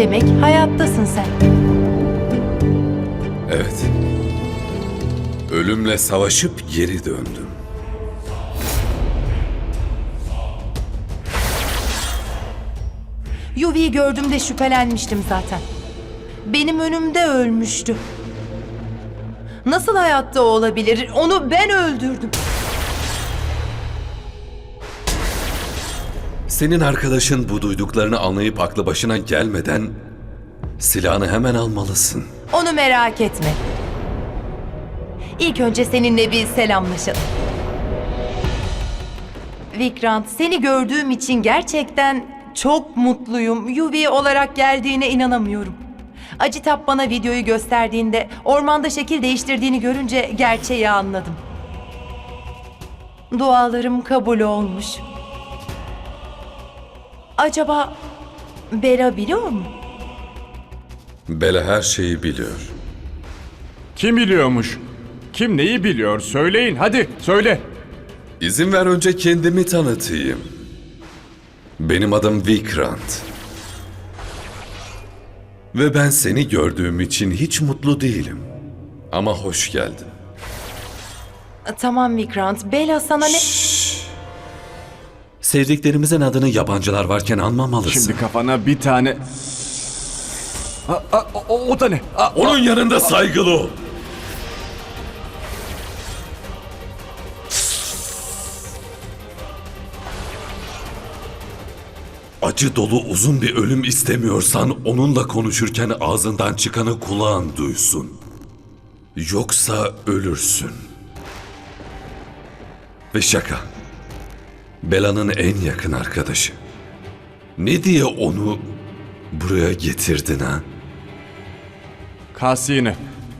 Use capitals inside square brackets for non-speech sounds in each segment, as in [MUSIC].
Demek hayattasın sen. Evet. Ölümle savaşıp geri döndüm. Yuvi'yi gördüğümde şüphelenmiştim zaten. Benim önümde ölmüştü. Nasıl hayatta olabilir? Onu ben öldürdüm. Senin arkadaşın bu duyduklarını anlayıp aklı başına gelmeden silahını hemen almalısın. Onu merak etme. İlk önce seninle bir selamlaşalım. Vikrant, seni gördüğüm için gerçekten çok mutluyum. Yuvi olarak geldiğine inanamıyorum. Acitap bana videoyu gösterdiğinde ormanda şekil değiştirdiğini görünce gerçeği anladım. Dualarım kabul olmuş. Acaba Bera biliyor mu? Bela her şeyi biliyor. Kim biliyormuş? Kim neyi biliyor? Söyleyin hadi söyle. İzin ver önce kendimi tanıtayım. Benim adım Vikrant. Ve ben seni gördüğüm için hiç mutlu değilim. Ama hoş geldin. Tamam Vikrant, Bela sana ne... Sevdiklerimizin adını yabancılar varken anmamalısın. Şimdi kafana bir tane... Ha, ha, o, o- da ne? Ha, Onun yanında saygılı ol. Acı dolu uzun bir ölüm istemiyorsan onunla konuşurken ağzından çıkanı kulağın duysun. Yoksa ölürsün. Ve şaka. Bela'nın en yakın arkadaşı. Ne diye onu buraya getirdin ha? Kasine.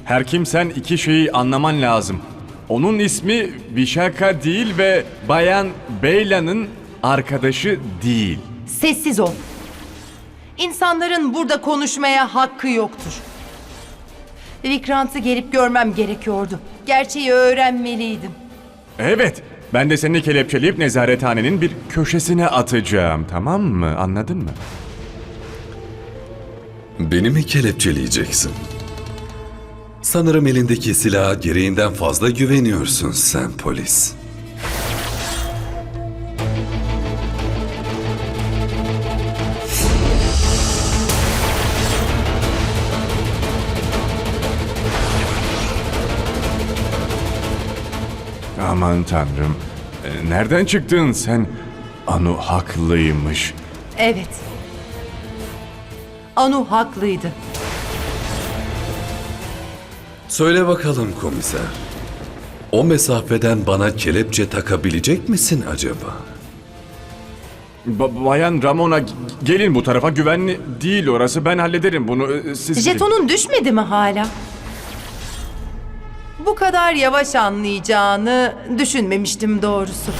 Her kimsen iki şeyi anlaman lazım. Onun ismi Vişaka değil ve Bayan Beyla'nın arkadaşı değil. Sessiz ol. İnsanların burada konuşmaya hakkı yoktur. Vikrant'ı gelip görmem gerekiyordu. Gerçeği öğrenmeliydim. Evet, ben de seni kelepçeleyip nezarethanenin bir köşesine atacağım, tamam mı? Anladın mı? Beni mi kelepçeleyeceksin? Sanırım elindeki silaha gereğinden fazla güveniyorsun sen polis. Aman tanrım. e, Nereden çıktın sen? Anu haklıymış. Evet. Anu haklıydı. Söyle bakalım komiser. O mesafeden bana kelepçe takabilecek misin acaba? Ba- Bayan Ramona gelin bu tarafa güvenli değil orası ben hallederim bunu e, siz. Jetonun düşmedi mi hala? Bu kadar yavaş anlayacağını düşünmemiştim doğrusu.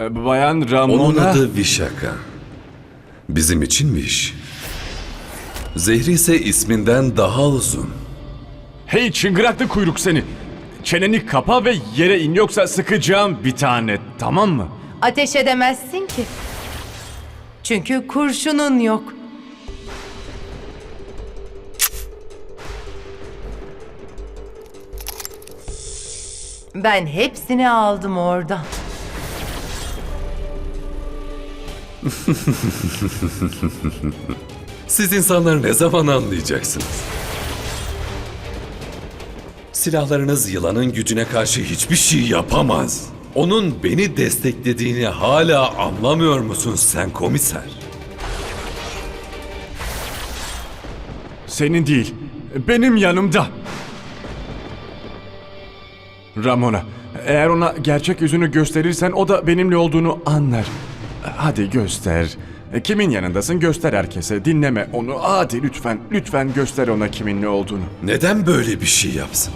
E, Bayan Onun Ramona adı Vişaka. Bizim için Viş. Zehri ise isminden daha uzun. Hey çıngıraklı kuyruk seni Çeneni kapa ve yere in yoksa sıkacağım bir tane tamam mı? Ateş edemezsin ki. Çünkü kurşunun yok. Ben hepsini aldım oradan. [LAUGHS] Siz insanlar ne zaman anlayacaksınız? Silahlarınız yılanın gücüne karşı hiçbir şey yapamaz. Onun beni desteklediğini hala anlamıyor musun sen komiser? Senin değil benim yanımda. Ramona eğer ona gerçek yüzünü gösterirsen o da benimle olduğunu anlar. Hadi göster. Kimin yanındasın göster herkese. Dinleme onu. Hadi lütfen, lütfen göster ona kiminle olduğunu. Neden böyle bir şey yapsın?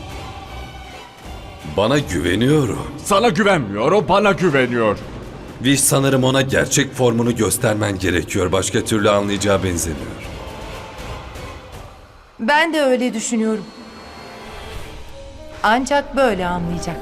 Bana güveniyor o. Sana güvenmiyor, o bana güveniyor. Viş sanırım ona gerçek formunu göstermen gerekiyor. Başka türlü anlayacağı benzemiyor. Ben de öyle düşünüyorum. Ancak böyle anlayacak.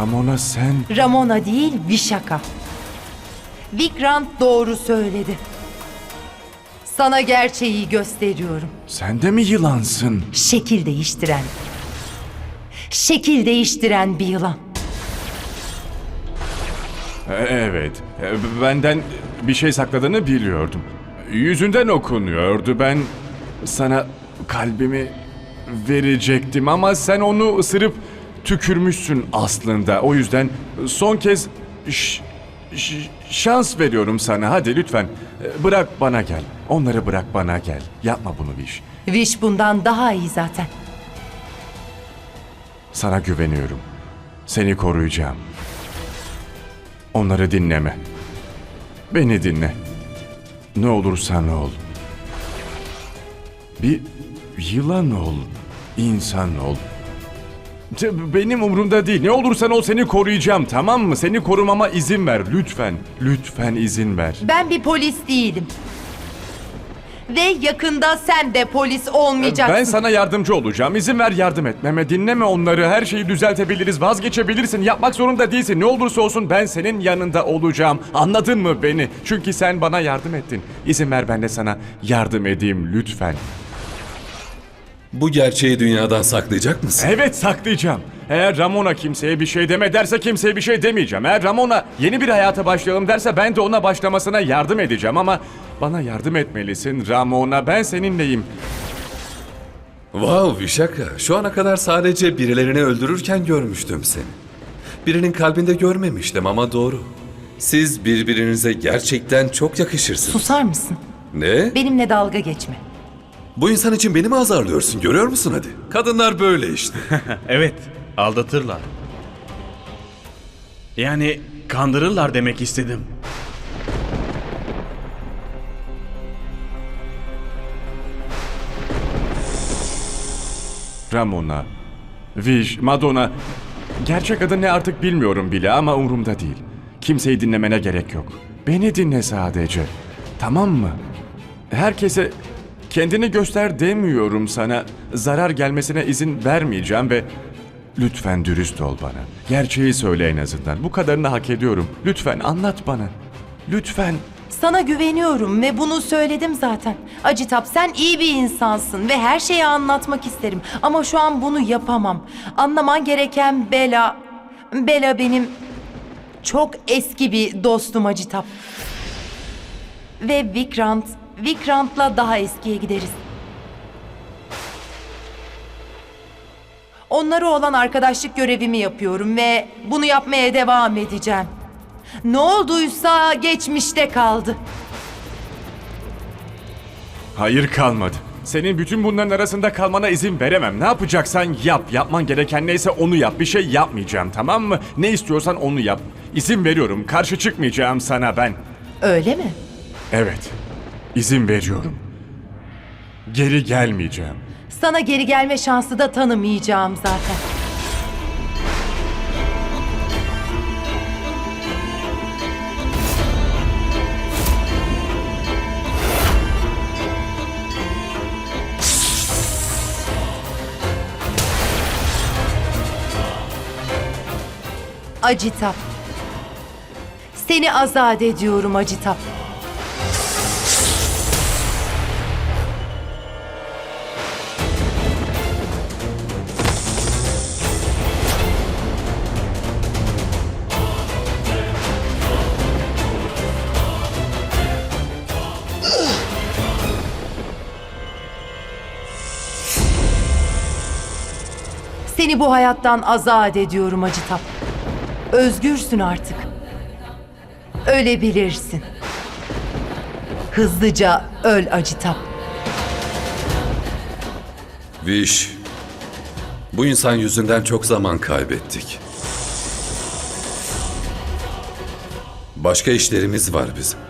Ramona sen... Ramona değil, Vishaka. Vikrant doğru söyledi. Sana gerçeği gösteriyorum. Sen de mi yılansın? Şekil değiştiren. Şekil değiştiren bir yılan. E, Evet. E, Benden bir şey sakladığını biliyordum. Yüzünden okunuyordu. Ben sana kalbimi verecektim ama sen onu ısırıp tükürmüşsün aslında. O yüzden son kez şans veriyorum sana. Hadi lütfen e, bırak bana gel. Onları bırak bana gel. Yapma bunu Viş. Viş bundan daha iyi zaten. Sana güveniyorum. Seni koruyacağım. Onları dinleme. Beni dinle. Ne olursan ol. Bir yılan ol. insan ol. Benim umurumda değil. Ne olursan ol seni koruyacağım tamam mı? Seni korumama izin ver lütfen. Lütfen izin ver. Ben bir polis değilim. Ve yakında sen de polis olmayacaksın. Ben sana yardımcı olacağım. İzin ver yardım etmeme. Dinleme onları. Her şeyi düzeltebiliriz. Vazgeçebilirsin. Yapmak zorunda değilsin. Ne olursa olsun ben senin yanında olacağım. Anladın mı beni? Çünkü sen bana yardım ettin. İzin ver ben de sana yardım edeyim lütfen. Bu gerçeği dünyadan saklayacak mısın? Evet saklayacağım. Eğer Ramona kimseye bir şey deme derse kimseye bir şey demeyeceğim. Eğer Ramona yeni bir hayata başlayalım derse ben de ona başlamasına yardım edeceğim ama bana yardım etmelisin Ramona. Ben seninleyim. Wow Vişaka, şu ana kadar sadece birilerini öldürürken görmüştüm seni. Birinin kalbinde görmemiştim ama doğru. Siz birbirinize gerçekten çok yakışırsınız. Susar mısın? Ne? Benimle dalga geçme. Bu insan için beni mi azarlıyorsun? Görüyor musun hadi? Kadınlar böyle işte. [LAUGHS] Evet, aldatırlar. Yani kandırırlar demek istedim. Ramona, Viş, Madonna. Gerçek adı ne artık bilmiyorum bile ama umurumda değil. Kimseyi dinlemene gerek yok. Beni dinle sadece. Tamam mı? Herkese kendini göster demiyorum sana. Zarar gelmesine izin vermeyeceğim ve lütfen dürüst ol bana. Gerçeği söyle en azından. Bu kadarını hak ediyorum. Lütfen anlat bana. Lütfen. Sana güveniyorum ve bunu söyledim zaten. Acitap sen iyi bir insansın ve her şeyi anlatmak isterim. Ama şu an bunu yapamam. Anlaman gereken Bela... Bela benim çok eski bir dostum Acitap. Ve Vikrant, Vikrant'la daha eskiye gideriz. Onlara olan arkadaşlık görevimi yapıyorum ve bunu yapmaya devam edeceğim. Ne olduysa geçmişte kaldı. Hayır kalmadı. Senin bütün bunların arasında kalmana izin veremem. Ne yapacaksan yap. Yapman gereken neyse onu yap. Bir şey yapmayacağım tamam mı? Ne istiyorsan onu yap. İzin veriyorum. Karşı çıkmayacağım sana ben. Öyle mi? Evet. İzin veriyorum. Geri gelmeyeceğim. Sana geri gelme şansı da tanımayacağım zaten. Acitap. Seni azat ediyorum Acitap. Seni bu hayattan azat ediyorum Acitap. Özgürsün artık. Ölebilirsin. Hızlıca öl Acitap. Viş, bu insan yüzünden çok zaman kaybettik. Başka işlerimiz var bizim.